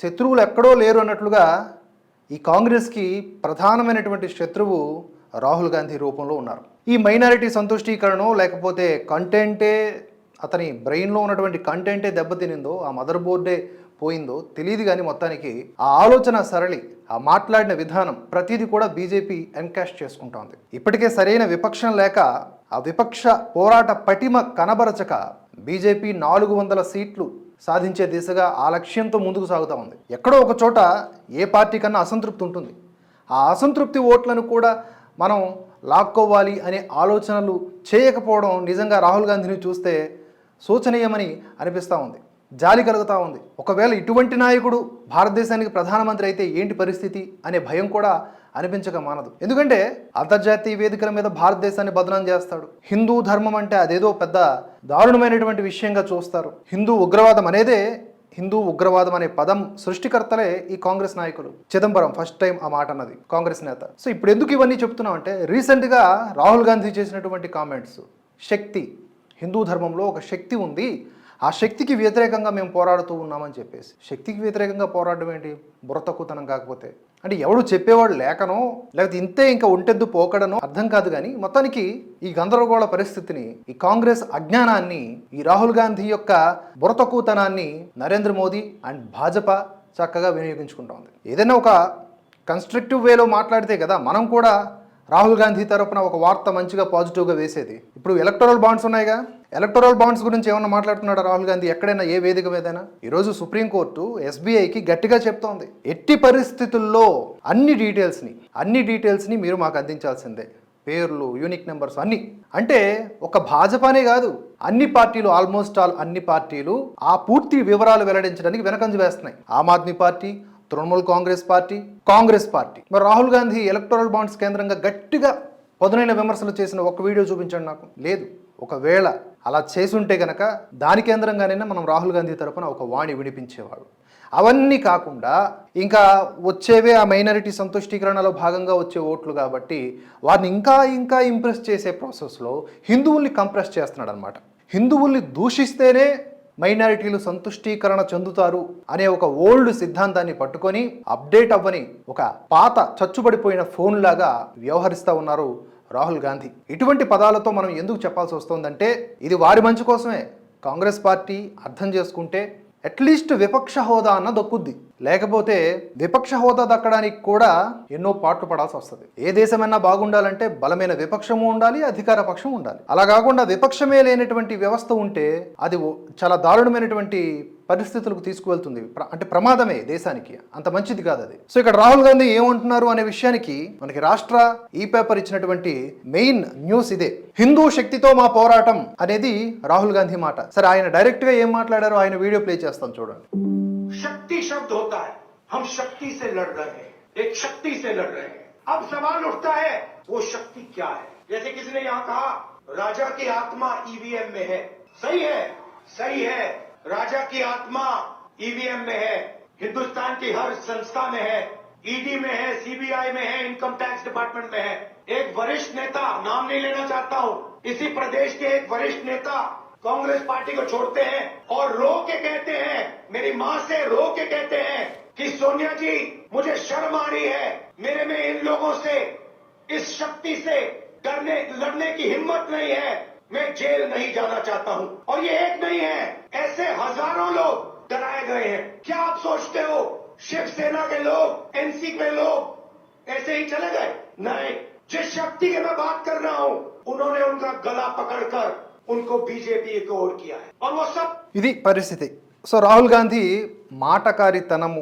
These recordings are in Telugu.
శత్రువులు ఎక్కడో లేరు అన్నట్లుగా ఈ కాంగ్రెస్కి ప్రధానమైనటువంటి శత్రువు రాహుల్ గాంధీ రూపంలో ఉన్నారు. ఈ మైనారిటీ సంతుష్టీకరణ లేకపోతే కంటెంటే అతని బ్రెయిన్లో ఉన్నటువంటి కంటెంటే దెబ్బతినిందో ఆ మదర్ బోర్డే పోయిందో తెలియదు కానీ మొత్తానికి ఆ ఆలోచన సరళి ఆ మాట్లాడిన విధానం ప్రతిదీ కూడా బీజేపీ ఎన్కాష్ చేసుకుంటోంది. ఇప్పటికే సరైన విపక్షం లేక ఆ విపక్ష పోరాట పటిమ కనబరచక బీజేపీ నాలుగు వందల సీట్లు సాధించే దిశగా ఆ లక్ష్యంతో ముందుకు సాగుతూ ఉంది. ఎక్కడో ఒక చోట ఏ పార్టీ కన్నా అసంతృప్తి ఉంటుంది. ఆ అసంతృప్తి ఓట్లను కూడా మనం లాక్కోవాలి అనే ఆలోచనలు చేయకపోవడం నిజంగా రాహుల్ గాంధీని చూస్తే శోచనీయమని అనిపిస్తూ ఉంది. జాలి కలుగుతూ ఉంది. ఒకవేళ ఇటువంటి నాయకుడు భారతదేశానికి ప్రధానమంత్రి అయితే ఏంటి పరిస్థితి అనే భయం కూడా అనిపించక మానదు. ఎందుకంటే అంతర్జాతీయ వేదికల మీద భారతదేశాన్ని బదనాం చేస్తాడు. హిందూ ధర్మం అంటే అదేదో పెద్ద దారుణమైనటువంటి విషయంగా చూస్తారు. హిందూ ఉగ్రవాదం అనేదే హిందూ ఉగ్రవాదం అనే పదం సృష్టికర్తలే ఈ కాంగ్రెస్ నాయకులు. చిదంబరం ఫస్ట్ టైం ఆ మాట అన్నది కాంగ్రెస్ నేత. సో ఇప్పుడు ఎందుకు ఇవన్నీ చెప్తున్నాం అంటే రీసెంట్గా రాహుల్ గాంధీ చేసినటువంటి కామెంట్స్. శక్తి. హిందూ ధర్మంలో ఒక శక్తి ఉంది. ఆ శక్తికి వ్యతిరేకంగా మేము పోరాడుతూ ఉన్నామని చెప్పేసి. శక్తికి వ్యతిరేకంగా పోరాడడం ఏంటి? బుర్ర తక్కువతనం కాకపోతే. అంటే ఎవడు చెప్పేవాడు లేకనో లేకపోతే ఇంతే ఇంకా ఒంటెద్దు పోకడనో అర్థం కాదు కానీ మొత్తానికి ఈ గందరగోళ పరిస్థితిని ఈ కాంగ్రెస్ అజ్ఞానాన్ని ఈ రాహుల్ గాంధీ యొక్క బురతక్కువతనాన్ని నరేంద్ర మోదీ అండ్ భాజపా చక్కగా వినియోగించుకుంటోంది. ఏదైనా ఒక కన్స్ట్రక్టివ్ వేలో మాట్లాడితే కదా మనం కూడా రాహుల్ గాంధీ తరపున ఒక వార్త మంచిగా పాజిటివ్గా వేసేది. ఇప్పుడు ఎలక్టోరల్ బాండ్స్ ఉన్నాయిగా. ఎలక్టోరల్ బాండ్స్ గురించి ఏమన్నా మాట్లాడుతున్నాడా రాహుల్ గాంధీ? ఎక్కడైనా ఏ వేదిక మీదైనా? ఈరోజు సుప్రీంకోర్టు ఎస్బీఐకి గట్టిగా చెప్తోంది. ఎట్టి పరిస్థితుల్లో అన్ని డీటెయిల్స్ని అన్ని డీటెయిల్స్ని మీరు మాకు అందించాల్సిందే. పేర్లు యూనిక్ నెంబర్స్ అన్ని. అంటే ఒక భాజపానే కాదు. అన్ని పార్టీలు ఆల్మోస్ట్ ఆల్ అన్ని పార్టీలు ఆ పూర్తి వివరాలు వెల్లడించడానికి వెనకంజ వేస్తున్నాయి. Aam Aadmi party Trinamool Congress party Congress party. మరి రాహుల్ గాంధీ ఎలక్టోరల్ బాండ్స్ కేంద్రంగా గట్టిగా పదునైన విమర్శలు చేసిన ఒక వీడియో చూపించండి నాకు. లేదు. ఒకవేళ అలా చేసుంటే కనుక దాని కేంద్రంగానైనా మనం రాహుల్ గాంధీ తరపున ఒక వాణి వినిపించేవాడు. అవన్నీ కాకుండా ఇంకా వచ్చేవే ఆ మైనారిటీ సంతుష్టీకరణలో భాగంగా వచ్చే ఓట్లు కాబట్టి వారిని ఇంకా ఇంకా ఇంప్రెస్ చేసే ప్రాసెస్లో హిందువుల్ని కంప్రెస్ చేస్తున్నాడు అనమాట హిందువుల్ని దూషిస్తేనే మైనారిటీలు సంతుష్టీకరణ చెందుతారు అనే ఒక ఓల్డ్ సిద్ధాంతాన్ని పట్టుకొని అప్డేట్ అవ్వని ఒక పాత చచ్చుబడిపోయిన ఫోన్ లాగా వ్యవహరిస్తూ ఉన్నారు రాహుల్ గాంధీ. ఇటువంటి పదాలతో మనం ఎందుకు చెప్పాల్సి వస్తుందంటే ఇది వారి మంచి కోసమే. కాంగ్రెస్ పార్టీ అర్థం చేసుకుంటే అట్లీస్ట్ విపక్ష హోదా అన్న దక్కుద్ది. లేకపోతే విపక్ష హోదా దక్కడానికి కూడా ఎన్నో పాట్లు పడాల్సి వస్తుంది. ఏ దేశమైనా బాగుండాలంటే బలమైన విపక్షము ఉండాలి అధికార పక్షం ఉండాలి. అలా కాకుండా విపక్షమే లేనటువంటి వ్యవస్థ ఉంటే అది చాలా దారుణమైనటువంటి పరిస్థితులకు తీసుకువెళ్తుంది. అంటే ప్రమాదమే దేశానికి. అంత మంచిది కాదు అది. సో ఇక్కడ రాహుల్ గాంధీ ఏమంటున్నారు అనే విషయానికి మనకి రాష్ట్ర ఈ పేపర్ ఇచ్చినటువంటి మెయిన్ న్యూస్ ఇదే. హిందూ శక్తితో మా పోరాటం అనేది రాహుల్ గాంధీ మాట. సరే ఆయన డైరెక్ట్గా ఏం మాట్లాడారో ఆయన వీడియో ప్లే చేస్తాం చూడండి. शक्ति शब्द होता है। हम शक्ति से लड़ रहे हैं। एक शक्ति से लड़ रहे हैं। अब सवाल उठता है, वो शक्ति क्या है? जैसे किसी ने यहाँ कहा, राजा की आत्मा ईवीएम में है। सही है सही है। राजा की आत्मा ईवीएम में है। हिंदुस्तान की हर संस्था में है। ईडी में है सीबीआई में है इनकम टैक्स डिपार्टमेंट में है। एक वरिष्ठ नेता, नाम नहीं लेना चाहता हूँ। इसी प्रदेश के एक वरिष्ठ नेता कांग्रेस पार्टी को छोड़ते हैं और रो के कहते हैं, मेरी माँ से रो के कहते हैं कि सोनिया जी, मुझे शर्म आ रही है। मेरे में इन लोगों से, इस शक्ति से डरने, लड़ने की हिम्मत नहीं है। मैं जेल नहीं जाना चाहता हूँ। और ये एक नहीं है, ऐसे हज़ारों लोग डराए गए हैं। क्या आप सोचते हो, शिवसेना के लोग, एनसी के लोग ऐसे ही चले गए? नहीं। जिस शक्ति की मैं बात कर रहा हूँ, उन्होंने उनका गला पकड़कर उनको बीजेपी की ओर किया है और वो सब ఇది పరిస్థితి సో రాహుల్ గాంధీ మాటకారితనము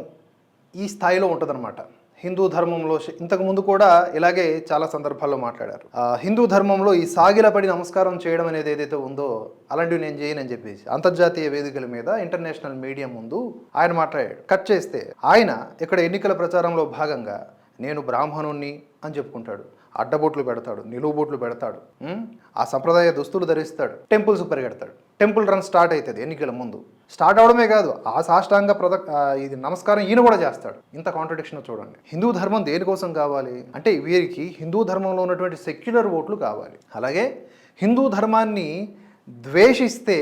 ఈ స్థాయిలో ఉంటుందన్నమాట హిందూ ధర్మంలో శ- ఇంతకు ముందు కూడా ఇలాగే చాలా సందర్భాల్లో మాట్లాడారు ఆ, హిందూ ధర్మంలో ఈ సాగిలపడి నమస్కారం చేయడం అనేది ఏదైతే ఉందో అలాంటివి నేను చేయనని చెప్పేసి అంతర్జాతీయ వేదికల మీద ఇంటర్నేషనల్ మీడియా ముందు ఆయన మాట్లాడాడు కట్ చేస్తే ఆయన ఇక్కడ ఎన్నికల ప్రచారంలో భాగంగా నేను బ్రాహ్మణుణ్ణి అని చెప్పుకుంటాడు అడ్డబొట్లు పెడతాడు నిలువు బోట్లు పెడతాడు ఆ సంప్రదాయ దుస్తులు ధరిస్తాడు టెంపుల్స్ పరిగెడతాడు. టెంపుల్ రన్ స్టార్ట్ అవుతుంది ఎన్నికల ముందు. స్టార్ట్ అవడమే కాదు ఆ సాష్టాంగ ప్రద ఇది నమస్కారం ఈయన కూడా చేస్తాడు. ఇంత కాంట్రడిక్షన్ చూడండి. హిందూ ధర్మం దేనికోసం కావాలి? అంటే వీరికి హిందూ ధర్మంలో ఉన్నటువంటి సెక్యులర్ ఓట్లు కావాలి. అలాగే హిందూ ధర్మాన్ని ద్వేషిస్తే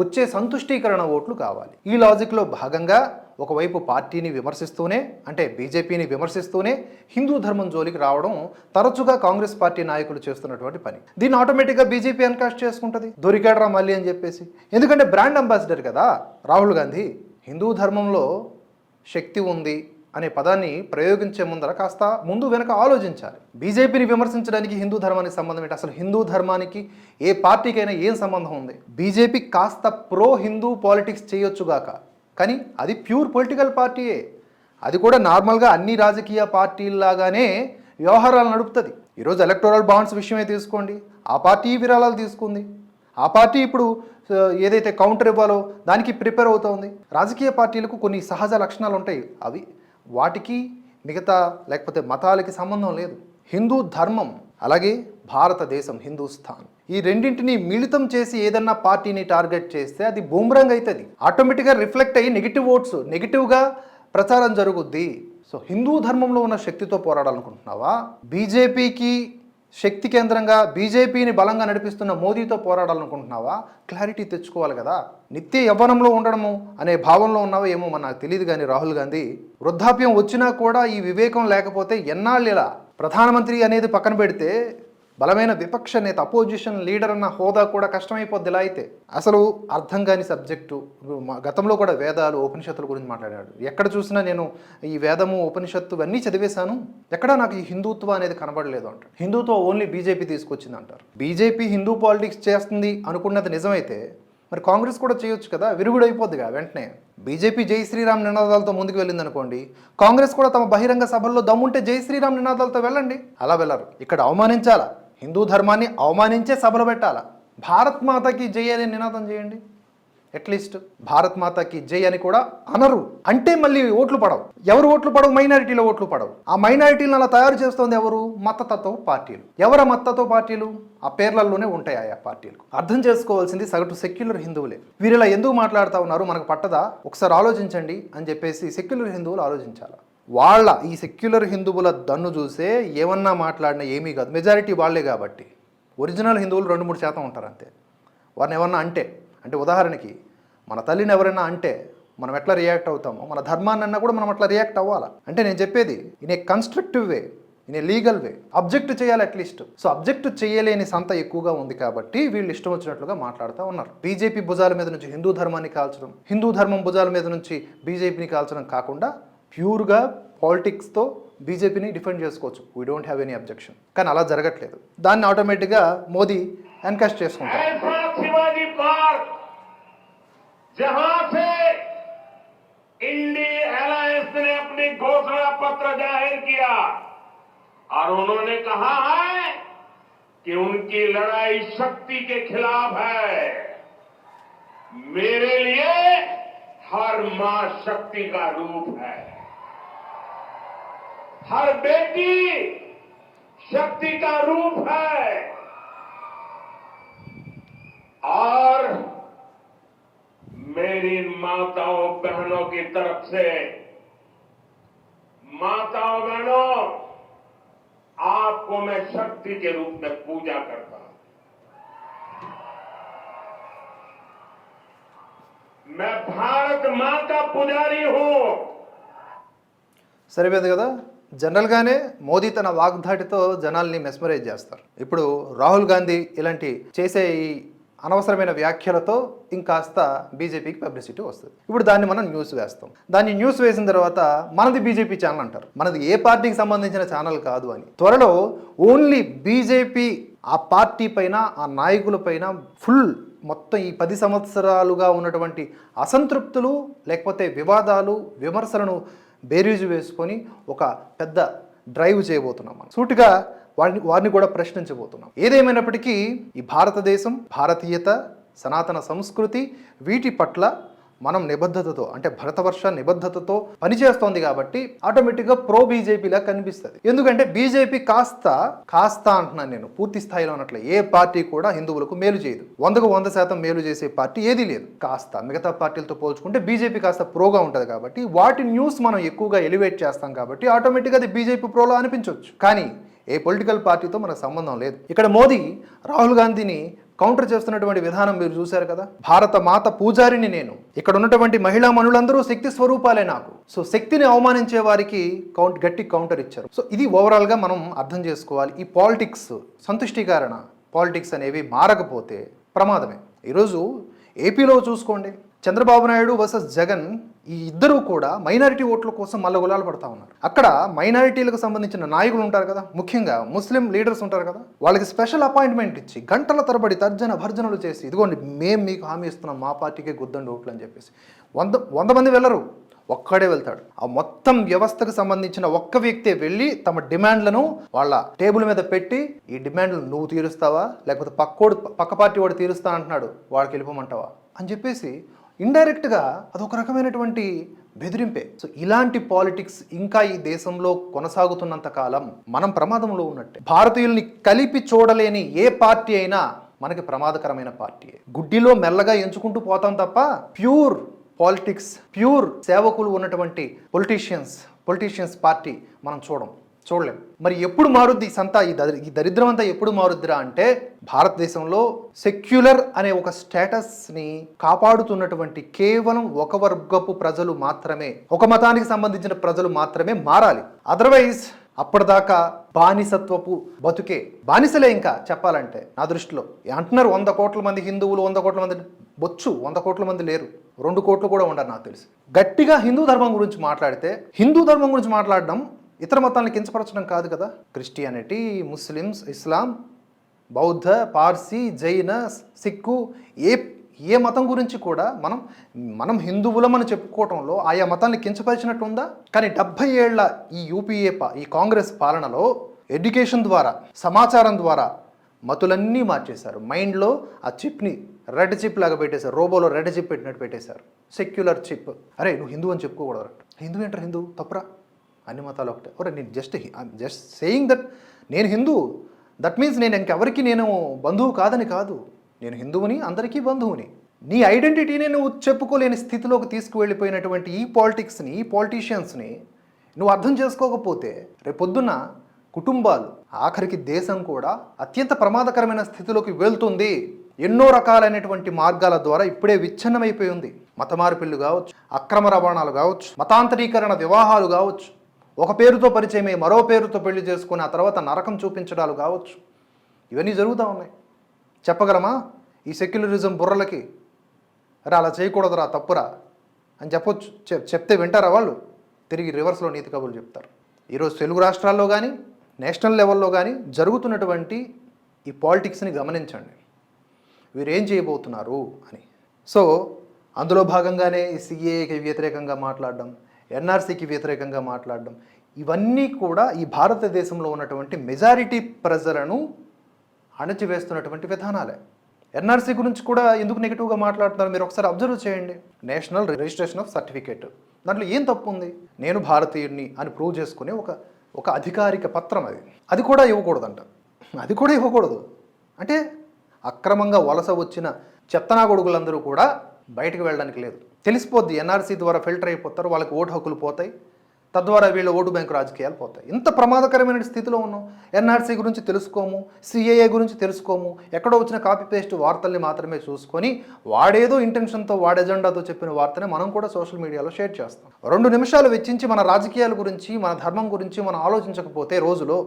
వచ్చే సంతుష్టీకరణ ఓట్లు కావాలి. ఈ లాజిక్లో భాగంగా ఒకవైపు పార్టీని విమర్శిస్తూనే అంటే బీజేపీని విమర్శిస్తూనే హిందూ ధర్మం జోలికి రావడం తరచుగా కాంగ్రెస్ పార్టీ నాయకులు చేస్తున్నటువంటి పని. దీన్ని ఆటోమేటిక్గా బీజేపీ ఎన్కాస్ట్ చేసుకుంటుంది. దొరికాడరా మళ్ళీ అని చెప్పేసి. ఎందుకంటే బ్రాండ్ అంబాసిడర్ కదా రాహుల్ గాంధీ. హిందూ ధర్మంలో శక్తి ఉంది అనే పదాన్ని ప్రయోగించే ముందర కాస్త ముందు వెనక ఆలోచించాలి. బీజేపీని విమర్శించడానికి హిందూ ధర్మానికి సంబంధం ఏంటి? అసలు హిందూ ధర్మానికి ఏ పార్టీకైనా ఏం సంబంధం ఉంది? బీజేపీ కాస్త ప్రో హిందూ పాలిటిక్స్ చేయొచ్చుగాక కానీ అది ప్యూర్ పొలిటికల్ పార్టీయే. అది కూడా నార్మల్గా అన్ని రాజకీయ పార్టీల్లాగానే వ్యవహారాలు నడుపుతుంది. ఈరోజు ఎలక్టోరల్ బాండ్స్ విషయమే తీసుకోండి. ఆ పార్టీ విరాళాలు తీసుకుంది. ఆ పార్టీ ఇప్పుడు ఏదైతే కౌంటర్ ఇవ్వాలో దానికి ప్రిపేర్ అవుతోంది. రాజకీయ పార్టీలకు కొన్ని సహజ లక్షణాలు ఉంటాయి. అవి వాటికి మిగతా లేకపోతే మతాలకి సంబంధం లేదు. హిందూ ధర్మం అలాగే భారతదేశం హిందూస్థాన్. ఈ రెండింటిని మిళితం చేసి ఏదన్నా పార్టీని టార్గెట్ చేస్తే అది బూమ్రంగ్ అవుతుంది ఆటోమేటిక్గా రిఫ్లెక్ట్ అయ్యి నెగిటివ్ ఓట్స్ నెగిటివ్గా ప్రచారం జరుగుద్ది. సో హిందూ ధర్మంలో ఉన్న శక్తితో పోరాడాలనుకుంటున్నావా? బీజేపీకి శక్తి కేంద్రంగా బీజేపీని బలంగా నడిపిస్తున్న మోదీతో పోరాడాలనుకుంటున్నావా? క్లారిటీ తెచ్చుకోవాలి కదా. నిత్య యవ్వనంలో ఉండడము అనే భావంలో ఉన్నావో ఏమో మన నాకు తెలియదు కానీ రాహుల్ గాంధీ. వృద్ధాప్యం వచ్చినా కూడా ఈ వివేకం లేకపోతే ఎన్నాళ్ళు ఇలా ప్రధానమంత్రి అనేది పక్కన పెడితే బలమైన విపక్ష నేత అపోజిషన్ లీడర్ అన్న హోదా కూడా కష్టమైపోద్ది ఇలా అయితే? అసలు అర్థం కాని సబ్జెక్టు మా గతంలో కూడా వేదాలు ఉపనిషత్తుల గురించి మాట్లాడాడు. ఎక్కడ చూసినా నేను ఈ వేదము ఉపనిషత్తు అన్నీ చదివేశాను. ఎక్కడా నాకు ఈ హిందుత్వ అనేది కనబడలేదు అంటారు హిందుత్వ ఓన్లీ బీజేపీ తీసుకొచ్చింది అంటారు. బీజేపీ హిందూ పాలిటిక్స్ చేస్తుంది అనుకున్నది నిజమైతే మరి కాంగ్రెస్ కూడా చేయొచ్చు కదా? విరుగుడైపోద్దిగా వెంటనే. బీజేపీ జై శ్రీరామ్ నినాదాలతో ముందుకు వెళ్ళింది అనుకోండి కాంగ్రెస్ కూడా తమ బహిరంగ సభల్లో దమ్ముంటే జై శ్రీరామ్ నినాదాలతో వెళ్ళండి. అలా వెళ్ళరు. ఇక్కడ అవమానించాలా? హిందూ ధర్మాన్ని అవమానించే సభలు పెట్టాలా? భారత్ మాతకి జై అనే నినాదం చేయండి. అట్లీస్ట్ భారత్ మాతకి జై అని కూడా అనరు. అంటే మళ్ళీ ఓట్లు పడవు. ఎవరు ఓట్లు పడవు? మైనారిటీలో ఓట్లు పడవు. ఆ మైనారిటీలను అలా తయారు చేస్తుంది ఎవరు? మతతత్వ పార్టీలు. ఎవర మత్తతో పార్టీలు? ఆ పేర్లలోనే ఉంటాయి ఆయా పార్టీలు. అర్థం చేసుకోవాల్సింది సగటు సెక్యులర్ హిందువులే. వీరిలా ఎందుకు మాట్లాడుతూ ఉన్నారు? మనకు పట్టదా? ఒకసారి ఆలోచించండి అని చెప్పేసి సెక్యులర్ హిందువులు ఆలోచించాలి? వాళ్ళ ఈ సెక్యులర్ హిందువుల దన్ను చూసే ఏమన్నా మాట్లాడినా ఏమీ కాదు. మెజారిటీ వాళ్ళే కాబట్టి. ఒరిజినల్ హిందువులు రెండు మూడు శాతం ఉంటారు అంతే. వారిని ఎవరన్నా అంటే అంటే ఉదాహరణకి మన తల్లిని ఎవరైనా అంటే మనం ఎట్లా రియాక్ట్ అవుతామో మన ధర్మాన్ని అన్నా కూడా మనం అట్లా రియాక్ట్ అవ్వాలా? అంటే నేను చెప్పేది in a constructive way in a legal way object చేయాలి అట్లీస్ట్ సో అబ్జెక్ట్ చేయలేని సంత ఎక్కువగా ఉంది కాబట్టి వీళ్ళు ఇష్టం వచ్చినట్లుగా మాట్లాడుతూ ఉన్నారు. బీజేపీ భుజాల మీద నుంచి హిందూ ధర్మాన్ని కాల్చడం హిందూ ధర్మం భుజాల మీద నుంచి బీజేపీని కాల్చడం కాకుండా ప్యూర్గా పాలిటిక్స్తో బీజేపీని డిఫెండ్ చేసుకోవచ్చు we don't have any objection కానీ అలా జరగట్లేదు దాన్ని ఆటోమేటిక్గా మోదీ ఎన్కాస్ట్ చేసుకుంటారు ऐसा शिवाजी पार्क जहां से इंडी अलायंस ने अपनी घोषणा पत्र जाहिर किया और उन्होंने कहा है कि उनकी लड़ाई शक्ति के खिलाफ है मेरे लिए हर मां शक्ति का रूप है हर बेटी शक्ति का रूप है। और मेरी माताओं, बहनों की तरफ़ से, माताओं, बहनों, आपको मैं शक्ति के रूप में पूजा करता हूँ। मैं भारत माँ का पुजारी हूँ। सर కదా జనరల్గానే మోదీ తన వాగ్దాటితో జనాల్ని మెస్మరైజ్ చేస్తారు. ఇప్పుడు రాహుల్ గాంధీ ఇలాంటి చేసే ఈ అనవసరమైన వ్యాఖ్యలతో ఇంకాస్త బీజేపీకి పబ్లిసిటీ వస్తుంది. ఇప్పుడు దాన్ని మనం న్యూస్ వేస్తాం. దాన్ని న్యూస్ వేసిన తర్వాత మనది బీజేపీ ఛానల్ అంటారు. మనది ఏ పార్టీకి సంబంధించిన ఛానల్ కాదు అని. త్వరలో ఓన్లీ బీజేపీ ఆ పార్టీ పైన ఆ నాయకుల పైన ఫుల్ మొత్తం ఈ పది సంవత్సరాలుగా ఉన్నటువంటి అసంతృప్తులు లేకపోతే వివాదాలు విమర్శలను బేరీజు వేసుకొని ఒక పెద్ద డ్రైవ్ చేయబోతున్నాం మనం. సూటిగా వారిని వారిని కూడా ప్రశ్నించబోతున్నాం. ఏదేమైనప్పటికీ ఈ భారతదేశం భారతీయత సనాతన సంస్కృతి వీటి పట్ల మనం నిబద్ధతతో అంటే భరతవర్ష నిబద్ధతతో పనిచేస్తోంది కాబట్టి ఆటోమేటిక్గా ప్రో బీజేపీలా కనిపిస్తుంది. ఎందుకంటే బీజేపీ కాస్త కాస్త అంటున్నాను నేను పూర్తి స్థాయిలో ఉన్నట్లే. ఏ పార్టీ కూడా హిందువులకు మేలు చేయదు. వందకు వంద శాతం మేలు చేసే పార్టీ ఏదీ లేదు. కాస్త మిగతా పార్టీలతో పోల్చుకుంటే బీజేపీ కాస్త ప్రోగా ఉంటుంది కాబట్టి వాటి న్యూస్ మనం ఎక్కువగా ఎలివేట్ చేస్తాం కాబట్టి ఆటోమేటిక్గా అది బీజేపీ ప్రోలో అనిపించవచ్చు కానీ ఏ పొలిటికల్ పార్టీతో మనకు సంబంధం లేదు. ఇక్కడ మోదీ రాహుల్ గాంధీని కౌంటర్ చేస్తున్నటువంటి విధానం మీరు చూశారు కదా? భారత మాత పూజారిని నేను. ఇక్కడ ఉన్నటువంటి మహిళా మనులందరూ శక్తి స్వరూపాలే నాకు. సో శక్తిని అవమానించే వారికి కౌంట్ గట్టి కౌంటర్ ఇచ్చారు. సో ఇది ఓవరాల్గా మనం అర్థం చేసుకోవాలి. ఈ పాలిటిక్స్ సంతుష్టీకరణ పాలిటిక్స్ అనేవి మారకపోతే ప్రమాదమే. ఈరోజు ఏపీలో చూసుకోండి. చంద్రబాబు నాయుడు వర్సెస్ జగన్ ఈ ఇద్దరు కూడా మైనారిటీ ఓట్ల కోసం మల్లగులాలు పడతా ఉన్నారు. అక్కడ మైనారిటీలకు సంబంధించిన నాయకులు ఉంటారు కదా ముఖ్యంగా ముస్లిం లీడర్స్ ఉంటారు కదా వాళ్ళకి స్పెషల్ అపాయింట్మెంట్ ఇచ్చి గంటల తరబడి తర్జన భర్జనలు చేసి ఇదిగోండి మేము మీకు హామీ ఇస్తున్నాం మా పార్టీకే గుద్దండి ఓట్లు అని చెప్పేసి. వంద వంద మంది వెళ్ళరు ఒక్కడే వెళ్తాడు. ఆ మొత్తం వ్యవస్థకు సంబంధించిన ఒక్క వ్యక్తే వెళ్ళి తమ డిమాండ్లను వాళ్ళ టేబుల్ మీద పెట్టి ఈ డిమాండ్లు నువ్వు తీరుస్తావా లేకపోతే పక్కోడు పక్క పార్టీ వాడు తీరుస్తా అంటున్నాడు వాడికి వెళ్ళిపోమంటావా అని చెప్పేసి ఇండైరెక్ట్గా అదొక రకమైనటువంటి బెదిరింపే. సో ఇలాంటి పాలిటిక్స్ ఇంకా ఈ దేశంలో కొనసాగుతున్నంత కాలం మనం ప్రమాదంలో ఉన్నట్టే. భారతీయుల్ని కలిపి చూడలేని ఏ పార్టీ అయినా మనకి ప్రమాదకరమైన పార్టీ. గుడ్డిలో మెల్లగా ఎంచుకుంటూ పోతాం తప్ప ప్యూర్ పాలిటిక్స్ ప్యూర్ సేవకులు ఉన్నటువంటి పొలిటీషియన్స్ పొలిటీషియన్స్ పార్టీ మనం చూడం. చూడలేం. మరి ఎప్పుడు మారుద్ది సంత సంతా ఈ దరి ఈ దరిద్రం అంతా ఎప్పుడు మారుద్దిరా అంటే భారతదేశంలో సెక్యులర్ అనే ఒక స్టేటస్ని కాపాడుతున్నటువంటి కేవలం ఒక వర్గపు ప్రజలు మాత్రమే ఒక మతానికి సంబంధించిన ప్రజలు మాత్రమే మారాలి. అదర్వైజ్ అప్పటిదాకా బానిసత్వపు బతుకే బానిసలే ఇంకా చెప్పాలంటే నా దృష్టిలో. అంటున్నారు వంద కోట్ల మంది హిందువులు వంద కోట్ల మంది బొచ్చు వంద కోట్ల మంది లేరు. రెండు కోట్లు కూడా ఉండరు నాకు తెలిసి. గట్టిగా హిందూ ధర్మం గురించి మాట్లాడితే హిందూ ధర్మం గురించి మాట్లాడడం ఇతర మతాలను కించపరచడం కాదు కదా? క్రిస్టియానిటీ ముస్లిమ్స్ ఇస్లాం బౌద్ధ పార్సీ జైన సిక్కు ఏ ఏ మతం గురించి కూడా మనం మనం హిందువులమని చెప్పుకోవటంలో ఆయా మతాన్ని కించపరిచినట్టు ఉందా? కానీ డెబ్భై ఏళ్ళ ఈ యూపీఏ పా ఈ కాంగ్రెస్ పాలనలో ఎడ్యుకేషన్ ద్వారా సమాచారం ద్వారా మతులన్నీ మార్చేశారు. మైండ్లో ఆ చిప్ని రెడ్ చిప్ లాగా పెట్టేశారు. రోబోలో రెడ్ చిప్ పెట్టినట్టు పెట్టేశారు. Secular chip. అరే నువ్వు హిందూ అని చెప్పుకోకూడదు హిందూ ఏంటారు హిందూ తప్పురా? అన్ని మతాలు ఒకటే. ఒరే నేను జస్ట్ జస్ట్ సేయింగ్ దట్ నేను హిందూ. దట్ మీన్స్ నేను ఇంకెవరికి నేను బంధువు కాదని కాదు. నేను హిందువుని అందరికీ బంధువుని. నీ ఐడెంటిటీని నువ్వు చెప్పుకోలేని స్థితిలోకి తీసుకువెళ్ళిపోయినటువంటి ఈ పాలిటిక్స్ని ఈ పాలిటీషియన్స్ని నువ్వు అర్థం చేసుకోకపోతే రేపొద్దున కుటుంబాలు ఆఖరికి దేశం కూడా అత్యంత ప్రమాదకరమైన స్థితిలోకి వెళ్తుంది. ఎన్నో రకాలైనటువంటి మార్గాల ద్వారా ఇప్పుడే విచ్ఛిన్నమైపోయి ఉంది మత మార్పిళ్ళు కావచ్చు అక్రమ రవాణాలు కావచ్చు మతాంతరీకరణ వివాహాలు కావచ్చు. ఒక పేరుతో పరిచయమై మరో పేరుతో పెళ్ళి చేసుకుని ఆ తర్వాత నరకం చూపించడాలు కావచ్చు. ఇవన్నీ జరుగుతూ ఉన్నాయి. చెప్పగలమా? ఈ సెక్యులరిజం బుర్రలకి రా అలా చేయకూడదురా తప్పురా అని చెప్పొచ్చు. చెప్- చెప్తే వింటారా వాళ్ళు? తిరిగి రివర్స్లో నీతి కబుర్లు చెప్తారు. ఈరోజు తెలుగు రాష్ట్రాల్లో కానీ నేషనల్ లెవెల్లో కానీ జరుగుతున్నటువంటి ఈ పాలిటిక్స్ని గమనించండి. వీరు ఏం చేయబోతున్నారు అని. సో అందులో భాగంగానే ఈ సిఏకి వ్యతిరేకంగా మాట్లాడడం ఎన్ఆర్సీకి వ్యతిరేకంగా మాట్లాడడం. ఇవన్నీ కూడా ఈ భారతదేశంలో ఉన్నటువంటి మెజారిటీ ప్రజలను అణచివేస్తున్నటువంటి విధానాలే. ఎన్ఆర్సీ గురించి కూడా ఎందుకు నెగిటివ్గా మాట్లాడుతున్నారు? మీరు ఒకసారి అబ్జర్వ్ చేయండి. National registration of certificate. దాంట్లో ఏం తప్పు ఉంది? నేను భారతీయుడిని అని ప్రూవ్ చేసుకునే ఒక ఒక అధికారిక పత్రం అది. అది కూడా ఇవ్వకూడదంట. అది కూడా ఇవ్వకూడదు. అంటే అక్రమంగా వలస వచ్చిన చెత్తనా కొడుకులందరూ కూడా బయటకు వెళ్ళడానికి లేదు. తెలిసిపోద్ది. ఎన్ఆర్సీ ద్వారా ఫిల్టర్ అయిపోతారు వాళ్ళకి ఓటు హక్కులు పోతాయి. తద్వారా వీళ్ళ ఓటు బ్యాంకు రాజకీయాలు పోతాయి. ఇంత ప్రమాదకరమైన స్థితిలో ఉన్నాం. ఎన్ఆర్సీ గురించి తెలుసుకోము సిఏఏ గురించి తెలుసుకోము ఎక్కడో వచ్చిన కాపీ పేస్ట్ వార్తల్ని మాత్రమే చూసుకొని వాడేదో ఇంటెన్షన్తో వాడి ఎజెండాతో చెప్పిన వార్తని మనం కూడా సోషల్ మీడియాలో షేర్ చేస్తాం. రెండు నిమిషాలు వెచ్చించి మన రాజకీయాల గురించి మన ధర్మం గురించి మనం ఆలోచించకపోతే రోజులో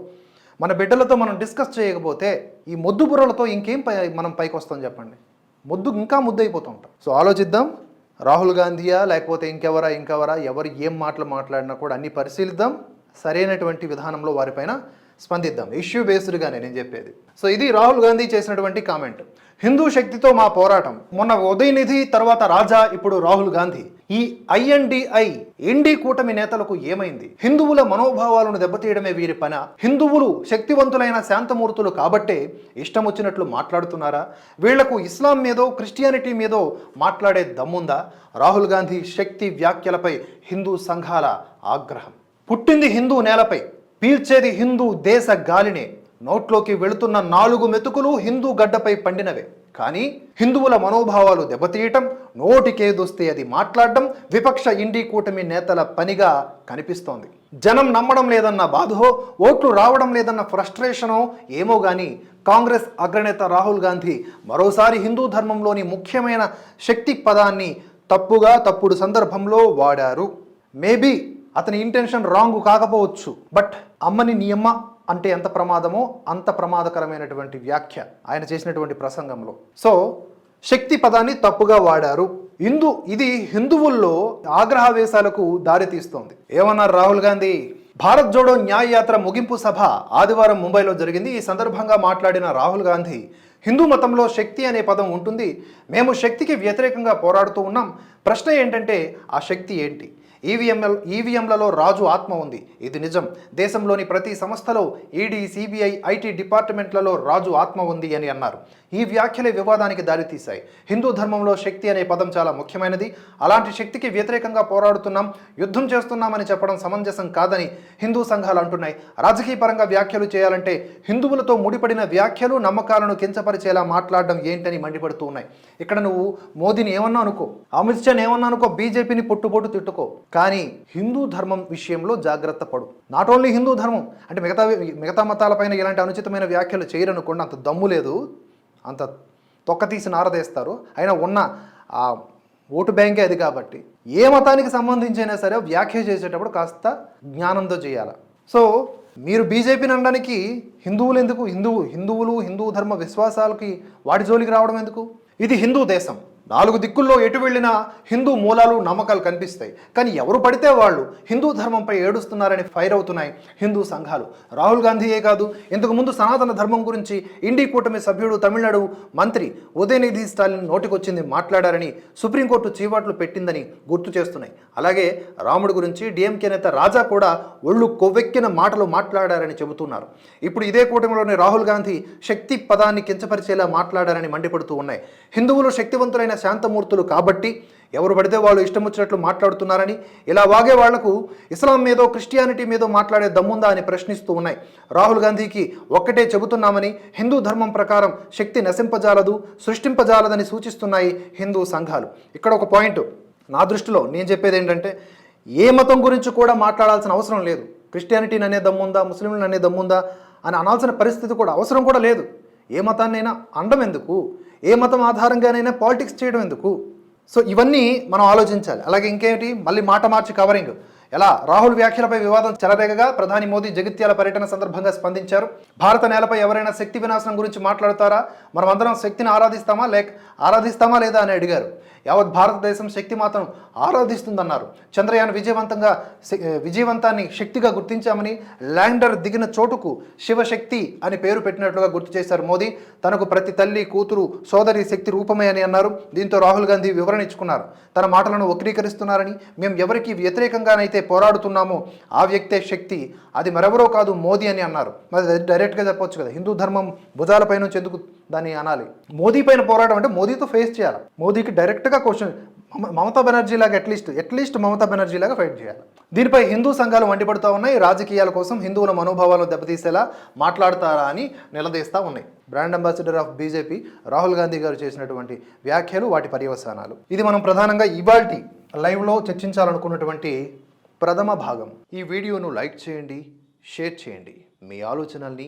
మన బిడ్డలతో మనం డిస్కస్ చేయకపోతే ఈ మొద్దు బుర్రలతో ఇంకేం పై మనం పైకి వస్తాం చెప్పండి. ముద్దు ఇంకా ముద్దు అయిపోతూ ఉంటాం సో ఆలోచిద్దాం. రాహుల్ గాంధీయా లేకపోతే ఇంకెవరా ఇంకెవరా ఎవరు ఏం మాటలు మాట్లాడినా కూడా అన్ని పరిశీలిద్దాం సరైనటువంటి విధానంలో వారిపైన స్పందిద్దాం. ఇష్యూ బేస్డ్గానే నేను చెప్పేది. సో ఇది రాహుల్ గాంధీ చేసినటువంటి కామెంట్ హిందూ శక్తితో మా పోరాటం. మొన్న ఉదయనిధి తర్వాత రాజా ఇప్పుడు రాహుల్ గాంధీ. ఈ ఐఎన్డిఐ ఎన్డీ కూటమి నేతలకు ఏమైంది? హిందువుల మనోభావాలను దెబ్బతీయడమే వీరి పన. హిందువులు శక్తివంతులైన శాంతమూర్తులు కాబట్టే ఇష్టం వచ్చినట్లు మాట్లాడుతున్నారా? వీళ్ళకు ఇస్లాం మీదో క్రిస్టియానిటీ మీదో మాట్లాడే దమ్ముందా? రాహుల్ గాంధీ శక్తి వ్యాఖ్యలపై హిందూ సంఘాల ఆగ్రహం. పుట్టింది హిందూ నేలపై పీల్చేది హిందూ దేశ గాలినే. నోట్లోకి వెళుతున్న నాలుగు మెతుకులు హిందూ గడ్డపై పండినవే. కానీ హిందువుల మనోభావాలు దెబ్బతీయటం నోటికేదొస్తే అది మాట్లాడడం విపక్ష ఇండి కూటమి నేతల పనిగా కనిపిస్తోంది. జనం నమ్మడం లేదన్న బాధో ఓట్లు రావడం లేదన్న ఫ్రస్ట్రేషనో ఏమో కానీ కాంగ్రెస్ అగ్రనేత రాహుల్ గాంధీ మరోసారి హిందూ ధర్మంలోని ముఖ్యమైన శక్తి పదాన్ని తప్పుగా తప్పుడు సందర్భంలో వాడారు. మేబీ అతని ఇంటెన్షన్ రాంగ్ కాకపోవచ్చు బట్ అమ్మని నీ అమ్మ అంటే ఎంత ప్రమాదమో అంత ప్రమాదకరమైనటువంటి వ్యాఖ్య ఆయన చేసినటువంటి ప్రసంగంలో. సో శక్తి పదాన్ని తప్పుగా వాడారు. హిందూ ఇది హిందువుల్లో ఆగ్రహవేశాలకు దారితీస్తోంది. ఏమన్నారు రాహుల్ గాంధీ? భారత్ జోడో న్యాయ యాత్ర ముగింపు సభ ఆదివారం ముంబైలో జరిగింది. ఈ సందర్భంగా మాట్లాడిన రాహుల్ గాంధీ హిందూ మతంలో శక్తి అనే పదం ఉంటుంది. మేము శక్తికి వ్యతిరేకంగా పోరాడుతూ ఉన్నాం. ప్రశ్న ఏంటంటే ఆ శక్తి ఏంటి? ఈవీఎంఎల్ ఈవీఎంలలో రాజు ఆత్మ ఉంది. ఇది నిజం. దేశంలోని ప్రతి సంస్థలో ఈడీ సిబిఐ ఐటీ డిపార్ట్మెంట్లలో రాజు ఆత్మ ఉంది అని అన్నారు. ఈ వ్యాఖ్యలే వివాదానికి దారితీశాయి. హిందూ ధర్మంలో శక్తి అనే పదం చాలా ముఖ్యమైనది. అలాంటి శక్తికి వ్యతిరేకంగా పోరాడుతున్నాం యుద్ధం చేస్తున్నామని చెప్పడం సమంజసం కాదని హిందూ సంఘాలు అంటున్నాయి. రాజకీయ పరంగా వ్యాఖ్యలు చేయాలంటే హిందువులతో ముడిపడిన వ్యాఖ్యలు నమ్మకాలను కించపరిచేలా మాట్లాడడం ఏంటని మండిపడుతూ ఉన్నాయి. ఇక్కడ నువ్వు మోదీని ఏమన్నా అనుకో అమిత్ షాని ఏమన్నా అనుకో బీజేపీని పొట్టుపోటు తిట్టుకో. కానీ హిందూ ధర్మం విషయంలో జాగ్రత్త పడు. నాట్ ఓన్లీ హిందూ ధర్మం అంటే మిగతా మిగతా మతాలపైన ఇలాంటి అనుచితమైన వ్యాఖ్యలు చేయరనుకోండి అంత దమ్ము లేదు. అంత తొక్క తీసి నారదేస్తారు అయినా ఉన్న ఆ ఓటు బ్యాంకే అది కాబట్టి ఏ మతానికి సంబంధించైనా సరే వ్యాఖ్య చేసేటప్పుడు కాస్త జ్ఞానంతో చేయాలి. సో మీరు బీజేపీని అనడానికి హిందువులు ఎందుకు? హిందువు హిందువులు హిందూ ధర్మ విశ్వాసాలకి వాటి జోలికి రావడం ఎందుకు? ఇది హిందూ దేశం. నాలుగు దిక్కుల్లో ఎటు వెళ్ళినా హిందూ మూలాలు నమ్మకాలు కనిపిస్తాయి. కానీ ఎవరు పడితే వాళ్ళు హిందూ ధర్మంపై ఏడుస్తున్నారని ఫైర్ అవుతున్నాయి హిందూ సంఘాలు. రాహుల్ గాంధీయే కాదు ఇంతకుముందు సనాతన ధర్మం గురించి ఇండి కూటమి సభ్యుడు తమిళనాడు మంత్రి ఉదయనిధి స్టాలిన్ నోటికొచ్చింది మాట్లాడారని సుప్రీంకోర్టు చీవాట్లు పెట్టిందని గుర్తు చేస్తున్నాయి. అలాగే రాముడు గురించి డిఎంకే నేత రాజా కూడా ఒళ్ళు కొవ్వెక్కిన మాటలు మాట్లాడారని చెబుతున్నారు. ఇప్పుడు ఇదే కూటమిలోని రాహుల్ గాంధీ శక్తి పదాన్ని కించపరిచేలా మాట్లాడారని మండిపడుతూ ఉన్నాయి. హిందువులు శక్తివంతులైన శాంతమూర్తులు కాబట్టి ఎవరు పడితే వాళ్ళు ఇష్టం వచ్చినట్లు మాట్లాడుతున్నారని ఇలా వాగే వాళ్ళకు ఇస్లాం మీదో క్రిస్టియానిటీ మీదో మాట్లాడే దమ్ముందా అని ప్రశ్నిస్తూ ఉన్నాయి. రాహుల్ గాంధీకి ఒక్కటే చెబుతున్నామని హిందూ ధర్మం ప్రకారం శక్తి నశింపజాలదు సృష్టింపజాలదని సూచిస్తున్నాయి హిందూ సంఘాలు. ఇక్కడ ఒక పాయింట్ నా దృష్టిలో నేను చెప్పేది ఏంటంటే ఏ మతం గురించి కూడా మాట్లాడాల్సిన అవసరం లేదు. క్రిస్టియానిటీని అనే దమ్ముందా ముస్లింలను అనే దమ్ముందా అని అనాల్సిన పరిస్థితి కూడా అవసరం కూడా లేదు. ఏ మతాన్నైనా అండం ఎందుకు? ఏ మతం ఆధారంగానైనా పాలిటిక్స్ చేయడం ఎందుకు? సో ఇవన్నీ మనం ఆలోచించాలి. అలాగే ఇంకేమిటి? మళ్ళీ మాట మార్చి కవరింగ్. ఎలా? రాహుల్ వ్యాఖ్యలపై వివాదం చెలరేగగా ప్రధాని మోదీ జగిత్యాల పర్యటన సందర్భంగా స్పందించారు. భారత నేలపై ఎవరైనా శక్తి వినాశనం గురించి మాట్లాడతారా? మనమందరం శక్తిని ఆరాధిస్తామా? లేక ఆరాధిస్తామా లేదా అని అడిగారు. యావత్ భారతదేశం శక్తి మాత్రం ఆరాధిస్తుందన్నారు. చంద్రయాన్ విజయవంతంగా విజయవంతాన్ని శక్తిగా గుర్తించామని ల్యాండర్ దిగిన చోటుకు శివశక్తి అని పేరు పెట్టినట్లుగా గుర్తు చేశారు మోదీ. తనకు ప్రతి తల్లి కూతురు సోదరి శక్తి రూపమే అని అన్నారు. దీంతో రాహుల్ గాంధీ వివరణ ఇచ్చుకున్నారు. తన మాటలను వక్రీకరిస్తున్నారని మేము ఎవరికి వ్యతిరేకంగానైతే పోరాడుతున్నామో ఆ వ్యక్తే శక్తి అది మరెవరో కాదు మోదీ అని అన్నారు. మరి డైరెక్ట్గా చెప్పొచ్చు కదా. హిందూ ధర్మం భుజాలపై నుంచి ఎందుకు దాన్ని అనాలి? మోదీ పైన పోరాటం అంటే మోదీతో ఫేస్ చేయాలి? మోదీకి డైరెక్ట్గా క్వశ్చన్ మమతా బెనర్జీ లాగా అట్లీస్ట్ అట్లీస్ట్ మమతా బెనర్జీ లాగా ఫైట్ చేయాలి. దీనిపై హిందూ సంఘాలు మండిపడుతూ ఉన్నాయి. రాజకీయాల కోసం హిందువుల మనోభావాలను దెబ్బతీసేలా మాట్లాడతారా అని నిలదీస్తూ ఉన్నాయి. Brand ambassador of BJP Rahul Gandhi గారు చేసినటువంటి వ్యాఖ్యలు వాటి పర్యవసానాలు. ఇది మనం ప్రధానంగా ఇవాల్టి లైవ్లో చర్చించాలనుకున్నటువంటి ప్రథమ భాగం. ఈ వీడియోను లైక్ చేయండి షేర్ చేయండి. మీ ఆలోచనల్ని